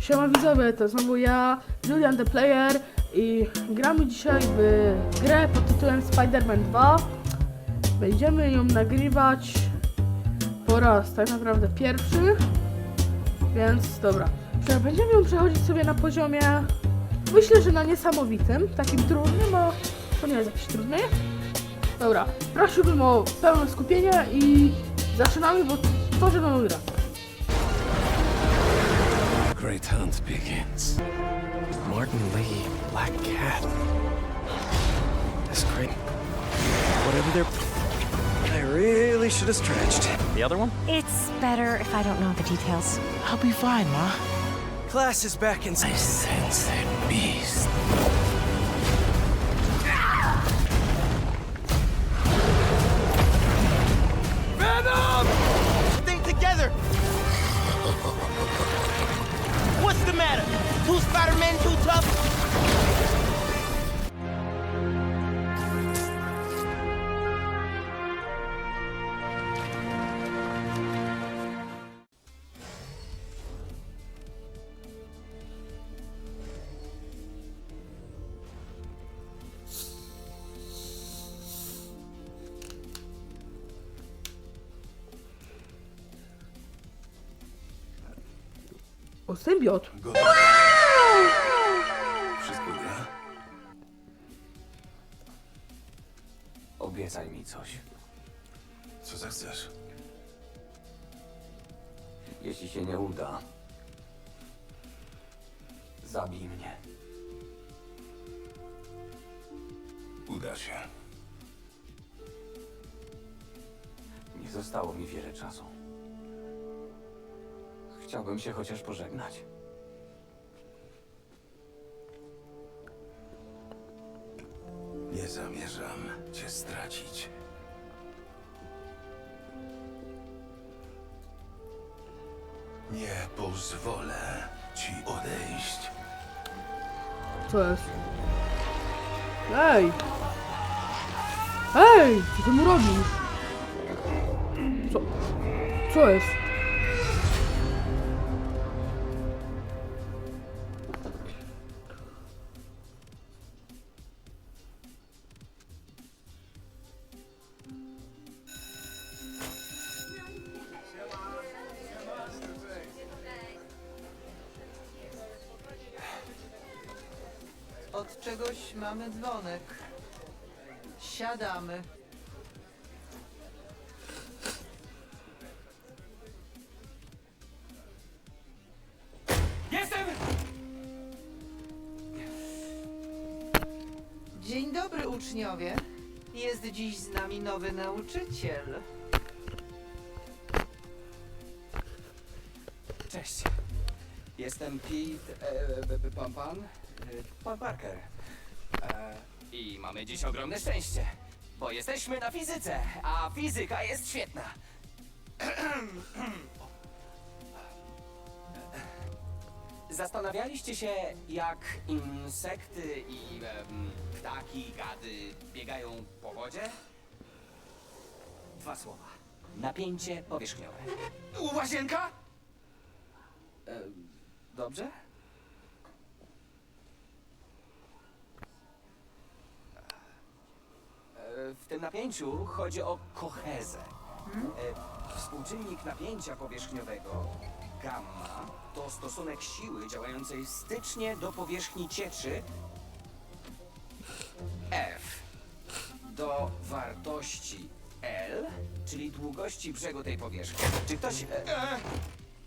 Siema widzowie, to znowu ja, Julian the Player i gramy dzisiaj w grę pod tytułem Spider-Man 2. Będziemy ją nagrywać po raz tak naprawdę pierwszy, więc dobra. Będziemy ją przechodzić sobie na poziomie, myślę, że na niesamowitym, takim trudnym, bo to nie jest jakiś trudny. Dobra, prosiłbym o pełne skupienie i zaczynamy, bo tworzę nową grę. Great hunt begins. Martin Lee, Black Cat. This great. Whatever they're. I really should have stretched. The other one? It's better if I don't know the details. I'll be fine, Ma. Class is back in. I sense that beast. Symbiot. Wszystko gra? Obiecaj mi coś. Co zechcesz? Jeśli się nie uda, zabij mnie. Uda się. Nie zostało mi wiele czasu. Chciałbym się chociaż pożegnać. Nie zamierzam cię stracić. Nie pozwolę ci odejść. Co jest? Ej! Ej! Co ty mu robisz? Co? Co jest? Od czegoś mamy dzwonek. Siadamy. Jestem! Dzień dobry, uczniowie. Jest dziś z nami nowy nauczyciel. Cześć. Jestem Pete, e, pan pan, pan Parker. E, I mamy dziś ogromne szczęście, bo jesteśmy na fizyce, a fizyka jest świetna. Zastanawialiście się, jak insekty i em, ptaki, gady biegają po wodzie? Dwa słowa. Napięcie powierzchniowe. Łazienka? E, dobrze? E, W tym napięciu chodzi o kohezę. E, Współczynnik napięcia powierzchniowego gamma to stosunek siły działającej stycznie do powierzchni cieczy F do wartości L, czyli długości brzegu tej powierzchni. Czy ktoś... E,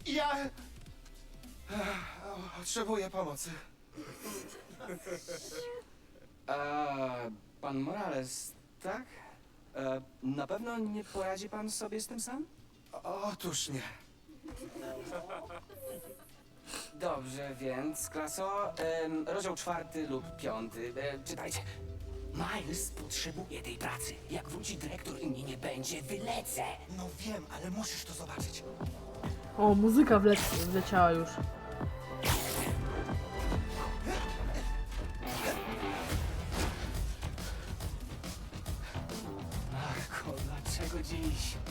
Ja... Ech, Potrzebuję pomocy. E, pan Morales, tak? E, na pewno nie poradzi pan sobie z tym sam? Otóż nie. Dobrze, więc klaso, em, rozdział czwarty lub piąty. E, czytajcie. Miles potrzebuje tej pracy. Jak wróci dyrektor i mnie nie będzie, wylecę. No wiem, ale musisz to zobaczyć. O, muzyka wlec wleciała już.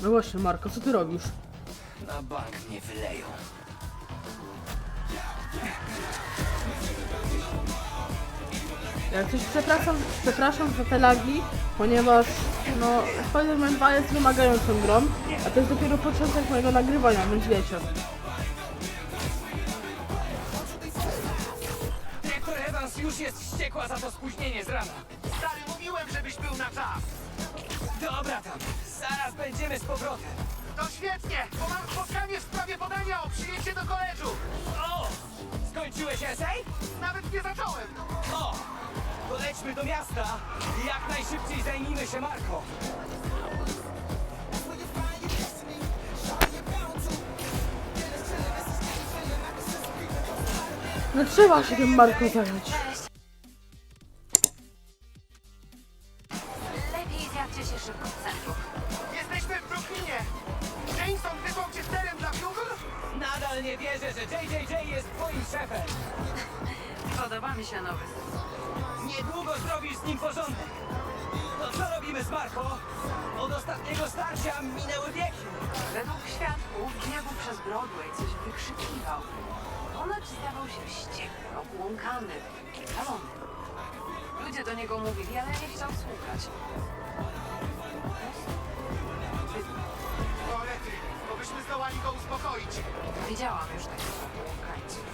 No właśnie, Marko, co ty robisz? Na bank nie wyleją. Ja coś przepraszam, przepraszam za te lagi, ponieważ no Spider-Man 2 jest wymagającą grą, a to jest dopiero początek mojego nagrywania, więc wiecie. Rektor Evans już jest wściekła za to spóźnienie z rana. Stary, mówiłem, żebyś był na czas! Dobra tam, zaraz będziemy z powrotem. To świetnie, bo mam spotkanie w sprawie podania o przyjęcie do koledżu. O! Skończyłeś esej? Nawet nie zacząłem. O! To lećmy do miasta i jak najszybciej zajmijmy się Marko. No trzeba się tym Marko zająć. W centrum. Jesteśmy w Brooklynie. Jameson wysłał cię z teren dla Bugle? Nadal nie wierzę, że JJJ jest twoim szefem. Podoba mi się nowy Niedługo zrobisz z nim porządek. To co robimy z Marko? Od ostatniego starcia minęły wieki. Według świadków biegł przez Broadway, coś wykrzykiwał. Ponoć zdawał się wściekły, obłąkany, szalony. Ludzie do niego mówili, ale nie chciał słuchać. Orety, bo byśmy zdołali go uspokoić. Widziałam już takich obłąkańców.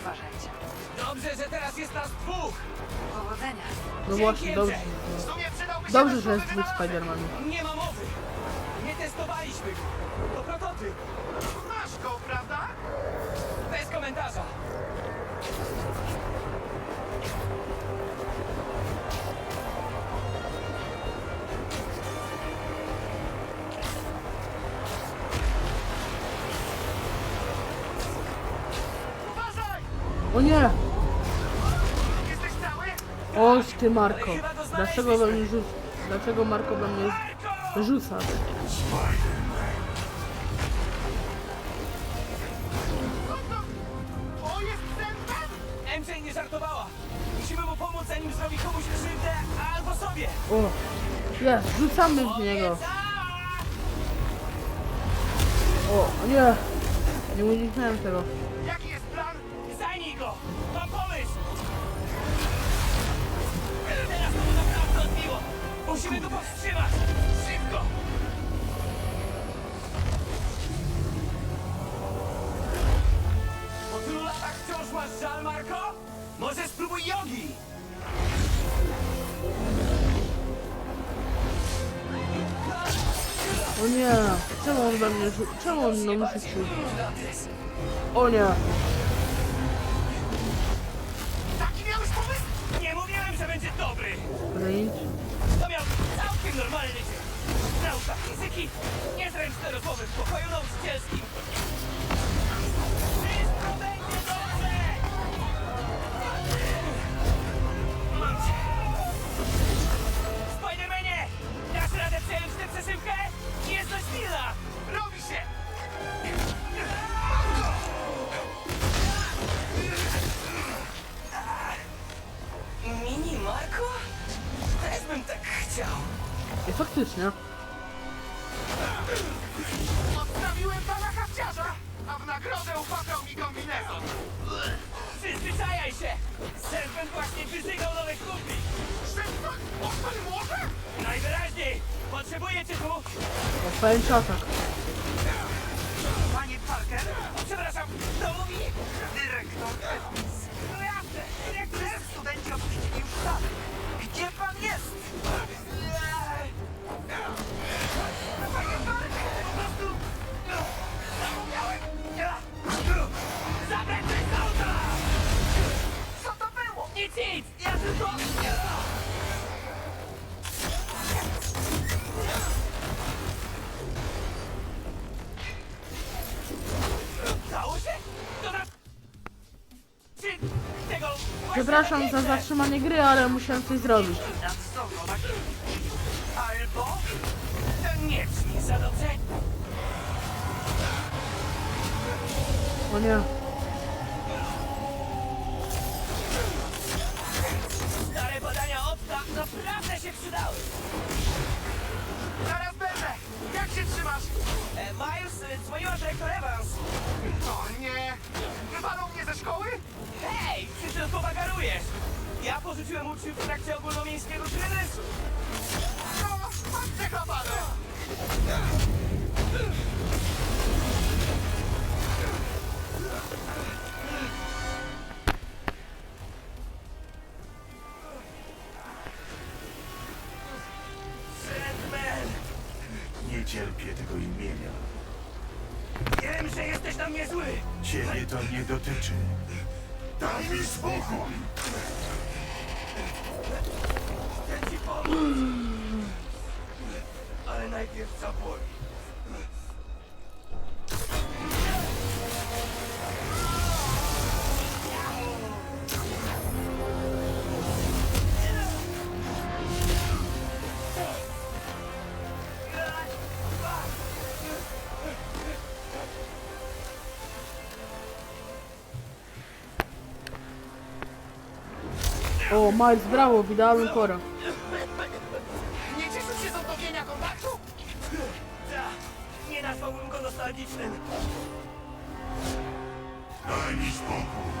Uważajcie. Dobrze, że teraz jest nas dwóch. Powodzenia. No Dzięki, właśnie, dobrze. MJ. W sumie przydałby się Dobrze, nasz że jest nowy dwóch wynalazek. Spider-Manów. Nie ma mowy. Nie testowaliśmy go. To prototyp. Masz go, prawda? Nie! Oś ty Marko. Dlaczego we mnie rzucasz? Dlaczego Marko we mnie rzucasz? O, jest ten MJ nie żartowała. Musimy mu pomóc, zanim zrobi komuś krzywdę albo sobie. O! Jest, rzucamy w niego. O, nie! Nie uniknąłem tego. Musimy go powstrzymać! Szybko! Po tylu latach wciąż masz żal, Marko? Może spróbuj jogi! O nie! Czemu on we mnie rzucił? Czemu on mną rzucił? O nie! Normalny dzień. Nauka fizyki, niezręczne rozmowy w pokoju nauczycielskim. Wszystko będzie dobrze! Mam cię. Spidermanie! Dasz radę przejąć tę przesyłkę? Jest dość pilna! Faktycznie. Odstawiłem pana hafciarza, a w nagrodę upatrał mi kombinezon. Przyzwyczajaj się! Serpent właśnie wyzygał nowych kumpli! Szybko! On pan może? Najwyraźniej! Potrzebuję cię tu! Odpalić atak. Przepraszam za zatrzymanie gry, ale musiałem coś zrobić. Albo... To nie brzmi za dobrze. O nie. Ciebie to nie dotyczy. Daj mi spokój! Chcę ci pomóc! Ale najpierw zaboli. O, Miles, brawo, w idealną porę. Nie cieszysz się z odnowienia kontaktu? Tak, nie nazwałbym go nostalgicznym. Daj mi spokój,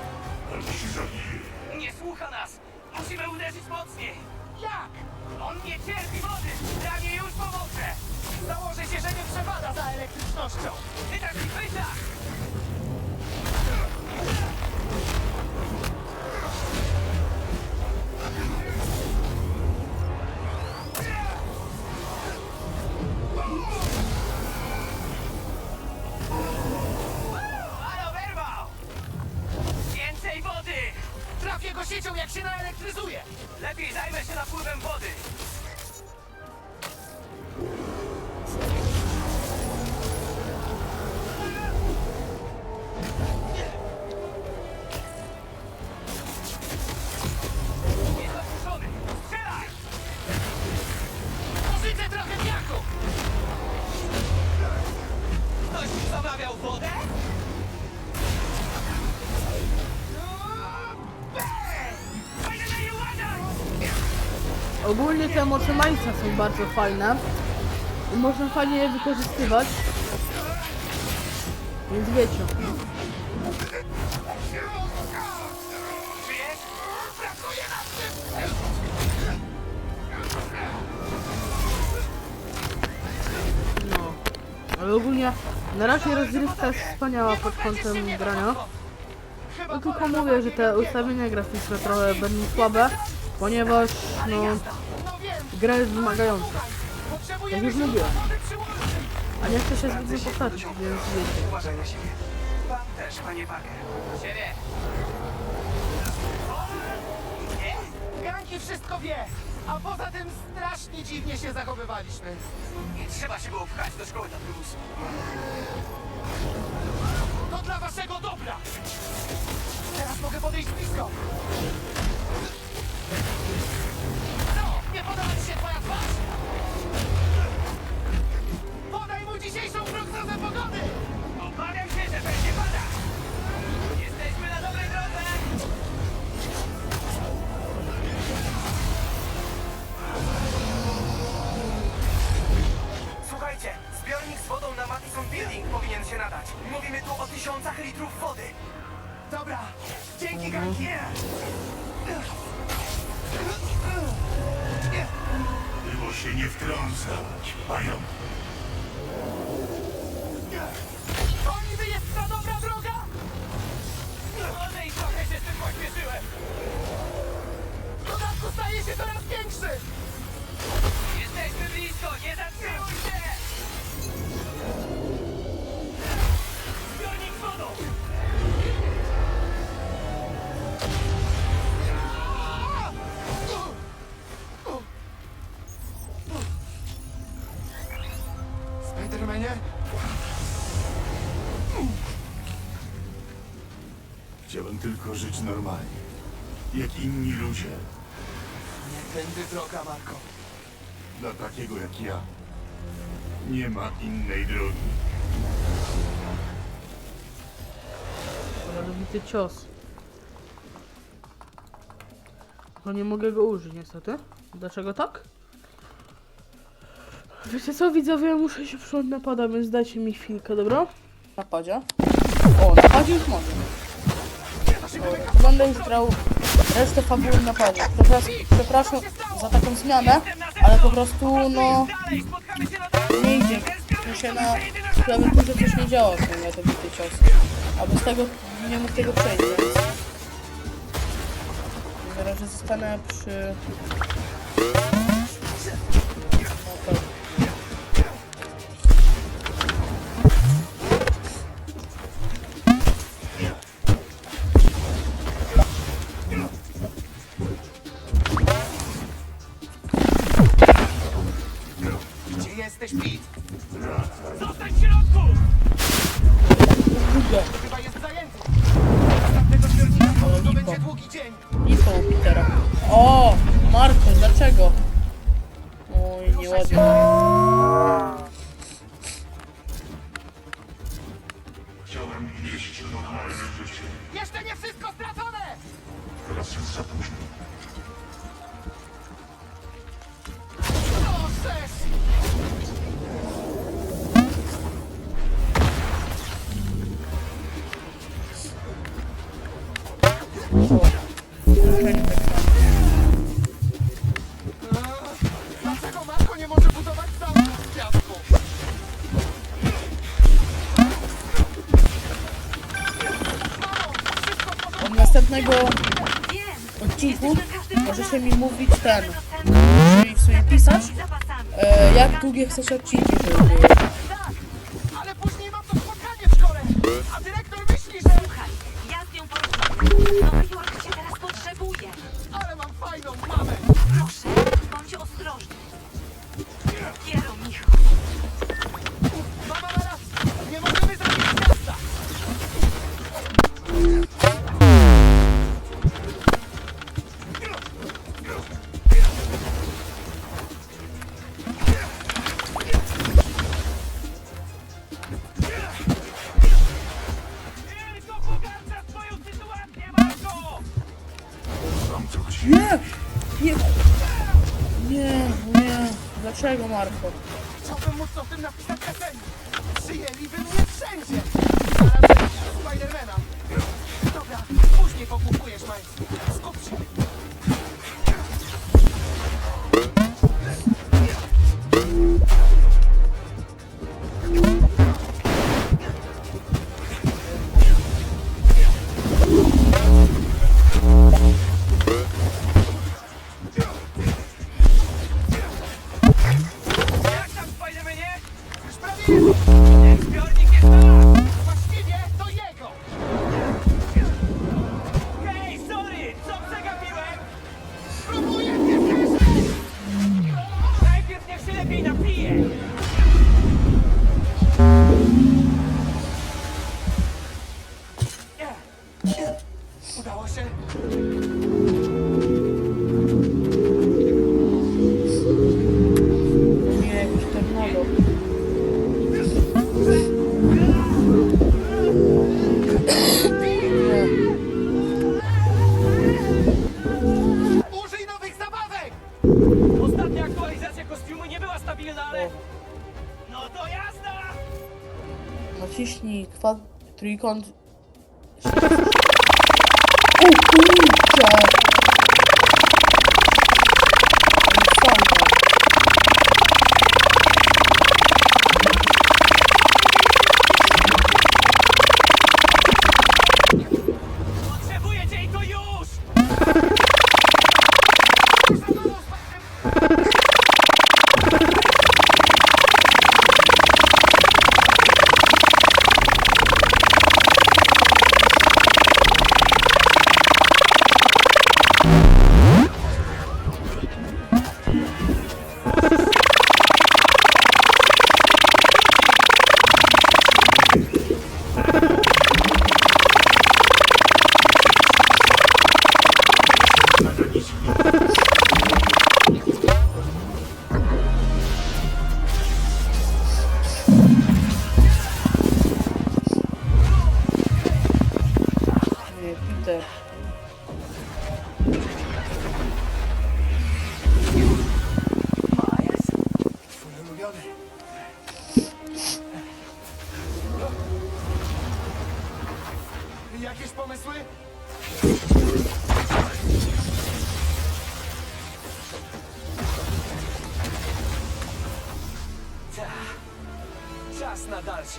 albo się zabiję. Nie słucha nas! Musimy uderzyć mocniej! Jak? On nie cierpi wody! Prawie już pomoże! Założę się, że nie przepada za elektrycznością! Pytach i pytach! Ogólnie te moce Milesa są bardzo fajne. I można fajnie je wykorzystywać. Więc wiecie. No. Ale ogólnie na razie rozgrywka jest wspaniała pod kątem grania. No tylko mówię, że te ustawienia graficzne trochę będą słabe, ponieważ no gra jest wymagająca. Jak już. A nie chcę się zbyt powtarzać, więc wiecie. Uważaj na siebie. Pan też, panie. Siebie. Ganki wszystko wie. A poza tym strasznie dziwnie się zachowywaliśmy. Nie trzeba się było pchać do szkoły Tapirusa. To dla waszego dobra. Teraz mogę podejść blisko. Podoba ci się twoja twarz? Podaj mu dzisiejszą prognozę pogody! Obawiam się, że będzie padać! Jesteśmy na dobrej drodze! Słuchajcie, zbiornik z wodą na Madison Building powinien się nadać. Mówimy tu o tysiącach litrów wody. Dobra, dzięki ganki! Było się nie wtrącać, pająk. Chciałem tylko żyć normalnie. Jak inni ludzie. Nie tędy droga, Marko. Dla takiego jak ja. Nie ma innej drogi. Mianowity cios. No nie mogę go użyć niestety. Dlaczego tak? Wiecie co widzowie, muszę się przyjąć napada, więc dajcie mi chwilkę, dobra? Napadzie. O, napadzie już mogę. Londyn grał resztę fabuły na padzie. Przepraszam, przepraszam za taką zmianę, ale po prostu no nie idzie. Tu się na klawiaturze coś nie działo, to nie to bity cios. A bez tego nie mógł tego przejść, więc... Zaraz zostanę przy... ten. Czyli sobie pisać, e, jak długie chcesz odcinki, żeby były. Three cons. Oh O kurczę!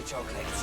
chocolate.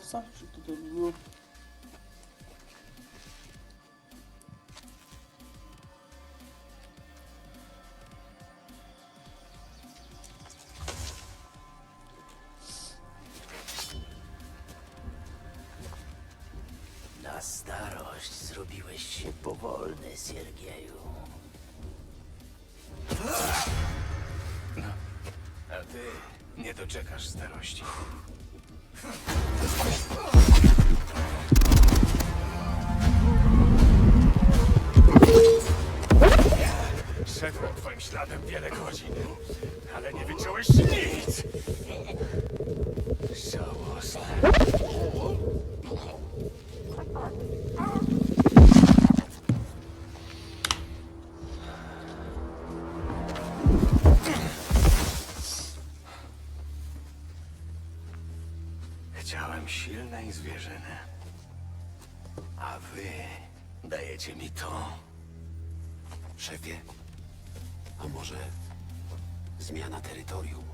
surowca? Czy to, to było? Na starość zrobiłeś się powolny, Siergieju. A ty nie doczekasz starości. Szedłem twoim śladem wiele godzin, ale nie wyciąłeś nic! zwierzynę. A wy dajecie mi to. Szefie, a może zmiana terytorium?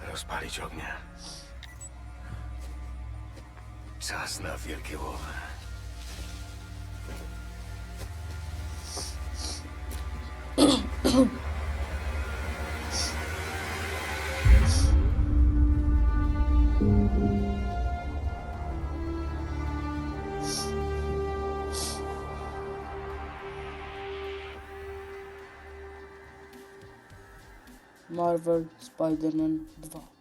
Rozpalić ognia. Czas na wielkie łowy. Marvel Spider-Man 2.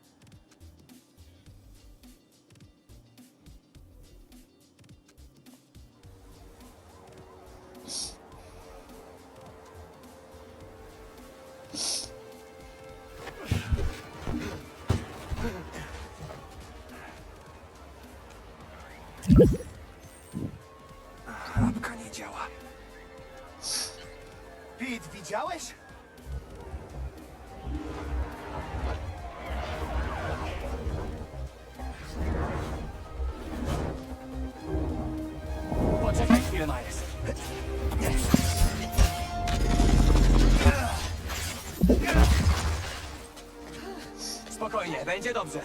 Spokojnie, będzie dobrze.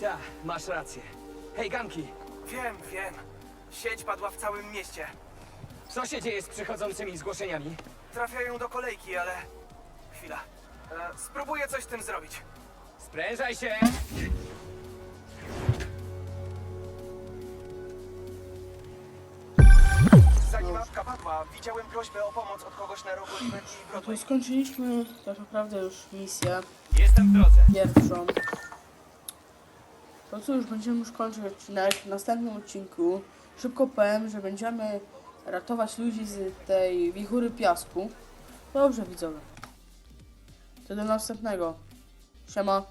Ta, masz rację. Hej, Ganki, Wiem, wiem. Sieć padła w całym mieście. co się dzieje z przychodzącymi zgłoszeniami? Trafiają do kolejki, ale... Chwila. E, spróbuję coś z tym zrobić. Sprężaj się! Zanim apka padła, widziałem prośbę o pomoc od kogoś na rogu Liberty i No Broadway. to skończyliśmy tak naprawdę już misję Jestem w drodze. pierwszą. To co już będziemy już kończyć odcinek w następnym odcinku. Szybko powiem, że będziemy ratować ludzi z tej wichury piasku. Dobrze widzowie. To do następnego. Siema.